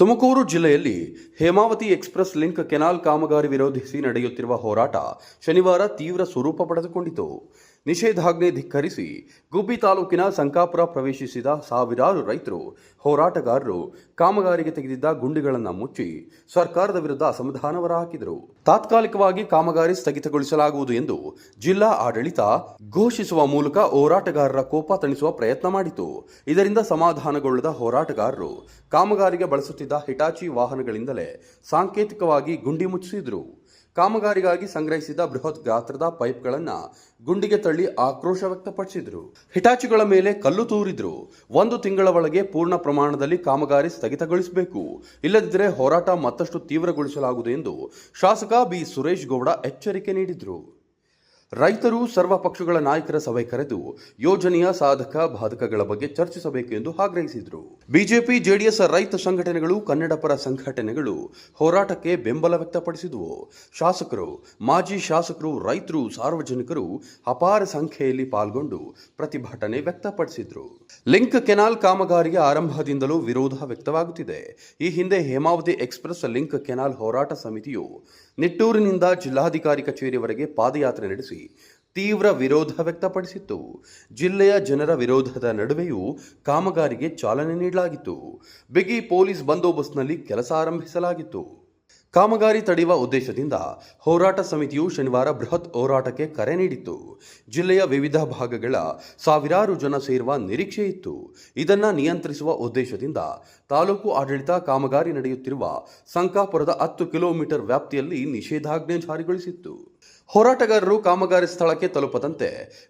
ತುಮಕೂರು ಜಿಲ್ಲೆಯಲ್ಲಿ Hemavathi express link canal ಕಾಮಗಾರಿ ವಿರೋಧಿಸಿ ನಡೆಯುತ್ತಿರುವ ಹೋರಾಟ ಶನಿವಾರ ತೀವ್ರ ಸ್ವರೂಪ ಪಡೆದುಕೊಂಡಿತು. ನಿಷೇಧಾಜ್ಞೆ ಧಿಕ್ಕರಿಸಿ ಗುಬ್ಬಿ ತಾಲೂಕಿನ ಸಂಕಾಪುರ ಪ್ರವೇಶಿಸಿದ ಸಾವಿರಾರು ರೈತರು, ಹೋರಾಟಗಾರರು ಕಾಮಗಾರಿಗೆ ತೆಗೆದಿದ್ದ ಗುಂಡಿಗಳನ್ನು ಮುಚ್ಚಿ ಸರ್ಕಾರದ ವಿರುದ್ಧ ಅಸಮಾಧಾನ ಹೊರಹಾಕಿದರು ತಾತ್ಕಾಲಿಕವಾಗಿ ಕಾಮಗಾರಿ ಸ್ಥಗಿತಗೊಳಿಸಲಾಗುವುದು ಎಂದು ಜಿಲ್ಲಾ ಆಡಳಿತ ಘೋಷಿಸುವ ಮೂಲಕ ಹೋರಾಟಗಾರರ ಕೋಪ ತಣಿಸುವ ಪ್ರಯತ್ನ ಮಾಡಿತು. ಇದರಿಂದ ಸಮಾಧಾನಗೊಳ್ಳದ ಹೋರಾಟಗಾರರು ಕಾಮಗಾರಿಗೆ ಬಳಸುತ್ತಿದ್ದ ಹಿಟಾಚಿ ವಾಹನಗಳಿಂದಲೇ ಸಾಂಕೇತಿಕವಾಗಿ ಗುಂಡಿ ಮುಚ್ಚಿಸಿದರು. ಕಾಮಗಾರಿಗಾಗಿ ಸಂಗ್ರಹಿಸಿದ ಬೃಹತ್ ಗಾತ್ರದ ಪೈಪ್ಗಳನ್ನು ಗುಂಡಿಗೆ ತಳ್ಳಿ ಆಕ್ರೋಶ ವ್ಯಕ್ತಪಡಿಸಿದರು. ಹಿಟಾಚಿಗಳ ಮೇಲೆ ಕಲ್ಲು ತೂರಿದ್ರು. ಒಂದು ತಿಂಗಳ ಒಳಗೆ ಪೂರ್ಣ ಪ್ರಮಾಣದಲ್ಲಿ ಕಾಮಗಾರಿ ಸ್ಥಗಿತಗೊಳಿಸಬೇಕು. ಇಲ್ಲದಿದ್ದರೆ ಹೋರಾಟ ಮತ್ತಷ್ಟು ತೀವ್ರಗೊಳಿಸಲಾಗುವುದು ಎಂದು ಶಾಸಕ ಬಿ. ಸುರೇಶ್ ಗೌಡ ಎಚ್ಚರಿಕೆ ನೀಡಿದರು. ರೈತರು ಸರ್ವ ಪಕ್ಷಗಳ ನಾಯಕರ ಸಭೆ ಕರೆದು ಯೋಜನೆಯ ಸಾಧಕ ಬಾಧಕಗಳ ಬಗ್ಗೆ ಚರ್ಚಿಸಬೇಕು ಎಂದು ಆಗ್ರಹಿಸಿದರು. ಬಿಜೆಪಿ, ಜೆಡಿಎಸ್ ರೈತ ಸಂಘಟನೆಗಳು, ಕನ್ನಡಪರ ಸಂಘಟನೆಗಳು ಹೋರಾಟಕ್ಕೆ ಬೆಂಬಲ ವ್ಯಕ್ತಪಡಿಸಿದವು. ಶಾಸಕರು, ಮಾಜಿ ಶಾಸಕರು, ರೈತರು, ಸಾರ್ವಜನಿಕರು ಅಪಾರ ಸಂಖ್ಯೆಯಲ್ಲಿ ಪಾಲ್ಗೊಂಡು ಪ್ರತಿಭಟನೆ ವ್ಯಕ್ತಪಡಿಸಿದರು. ಲಿಂಕ್ ಕೆನಾಲ್ ಕಾಮಗಾರಿಯ ಆರಂಭದಿಂದಲೂ ವಿರೋಧ ವ್ಯಕ್ತವಾಗುತ್ತಿದೆ. ಈ ಹಿಂದೆ ಹೇಮಾವತಿ ಎಕ್ಸ್ಪ್ರೆಸ್ ಲಿಂಕ್ ಕೆನಾಲ್ ಹೋರಾಟ ಸಮಿತಿಯು ನಿಟ್ಟೂರಿನಿಂದ ಜಿಲ್ಲಾಧಿಕಾರಿ ಕಚೇರಿವರೆಗೆ ಪಾದಯಾತ್ರೆ ನಡೆಸಿ ತೀವ್ರ ವಿರೋಧ ವ್ಯಕ್ತಪಡಿಸಿತ್ತು. ಜಿಲ್ಲೆಯ ಜನರ ವಿರೋಧದ ನಡುವೆಯೂ ಕಾಮಗಾರಿಗೆ ಚಾಲನೆ ನೀಡಲಾಗಿತ್ತು. ಬಿಗಿ ಪೊಲೀಸ್ ಬಂದೋಬಸ್ತ್ನಲ್ಲಿ ಕೆಲಸ ಆರಂಭಿಸಲಾಗಿತ್ತು. ಕಾಮಗಾರಿ ತಡೆಯುವ ಉದ್ದೇಶದಿಂದ ಹೋರಾಟ ಸಮಿತಿಯು ಶನಿವಾರ ಬೃಹತ್ ಹೋರಾಟಕ್ಕೆ ಕರೆ ನೀಡಿತ್ತು. ಜಿಲ್ಲೆಯ ವಿವಿಧ ಭಾಗಗಳ ಸಾವಿರಾರು ಜನ ಸೇರುವ ನಿರೀಕ್ಷೆ ಇತ್ತು. ಇದನ್ನು ನಿಯಂತ್ರಿಸುವ ಉದ್ದೇಶದಿಂದ ತಾಲೂಕು ಆಡಳಿತ ಕಾಮಗಾರಿ ನಡೆಯುತ್ತಿರುವ ಸಂಕಾಪುರದ ಹತ್ತು ಕಿಲೋಮೀಟರ್ ವ್ಯಾಪ್ತಿಯಲ್ಲಿ ನಿಷೇಧಾಜ್ಞೆ ಜಾರಿಗೊಳಿಸಿತ್ತು. ಹೋರಾಟಗಾರರು ಕಾಮಗಾರಿ ಸ್ಥಳಕ್ಕೆ ತಲುಪದಂತೆ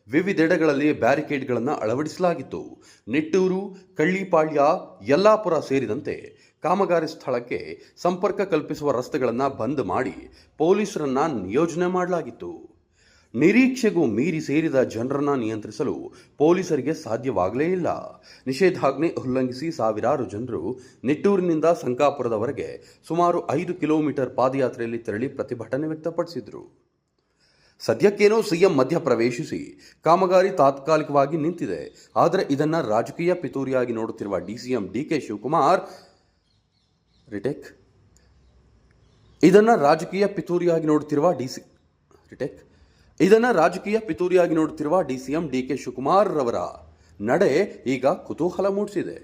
ವಿವಿಧೆಡೆಗಳಲ್ಲಿ ಬ್ಯಾರಿಕೇಡ್ಗಳನ್ನು ಅಳವಡಿಸಲಾಗಿತ್ತು. ನಿಟ್ಟೂರು, ಕಳ್ಳಿಪಾಳ್ಯ, ಯಲ್ಲಾಪುರ ಸೇರಿದಂತೆ ಕಾಮಗಾರಿ ಸ್ಥಳಕ್ಕೆ ಸಂಪರ್ಕ ಕಲ್ಪಿಸುವ ರಸ್ತೆಗಳನ್ನು ಬಂದ್ ಮಾಡಿ ಪೊಲೀಸರನ್ನ ನಿಯೋಜನೆ ಮಾಡಲಾಗಿತ್ತು. ನಿರೀಕ್ಷೆಗೂ ಮೀರಿ ಸೇರಿದ ಜನರನ್ನ ನಿಯಂತ್ರಿಸಲು ಪೊಲೀಸರಿಗೆ ಸಾಧ್ಯವಾಗಲೇ ಇಲ್ಲ. ನಿಷೇಧಾಜ್ಞೆ ಉಲ್ಲಂಘಿಸಿ ಸಾವಿರಾರು ಜನರು ನಿಟ್ಟೂರಿನಿಂದ ಸಂಕಾಪುರದವರೆಗೆ ಸುಮಾರು ಐದು ಕಿಲೋಮೀಟರ್ ಪಾದಯಾತ್ರೆಯಲ್ಲಿ ತೆರಳಿ ಪ್ರತಿಭಟನೆ ವ್ಯಕ್ತಪಡಿಸಿದರು. ಸದ್ಯಕ್ಕೇನೋ ಸಿಎಂ ಮಧ್ಯ ಪ್ರವೇಶಿಸಿ ಕಾಮಗಾರಿ ತಾತ್ಕಾಲಿಕವಾಗಿ ನಿಂತಿದೆ. ಆದರೆ ಇದನ್ನು ರಾಜಕೀಯ ಪಿತೂರಿಯಾಗಿ ನೋಡುತ್ತಿರುವ ಡಿಸಿಎಂ ಡಿಕೆ ಶಿವಕುಮಾರ್, ರಿಟೇಕ್. ಇದನ್ನ ರಾಜಕೀಯ ಪಿತೂರಿಯಾಗಿ ನೋಡುತ್ತಿರುವ ಡಿಸಿ, ರಿಟೇಕ್. ಇದನ್ನ ರಾಜಕೀಯ ಪಿತೂರಿಯಾಗಿ ನೋಡುತ್ತಿರುವ ಡಿಸಿಎಂ ಡಿಕೆ ಶಿವಕುಮಾರ್ ರವರ ನಡೆ ಈಗ ಕುತೂಹಲ ಮೂಡಿಸಿದೆ.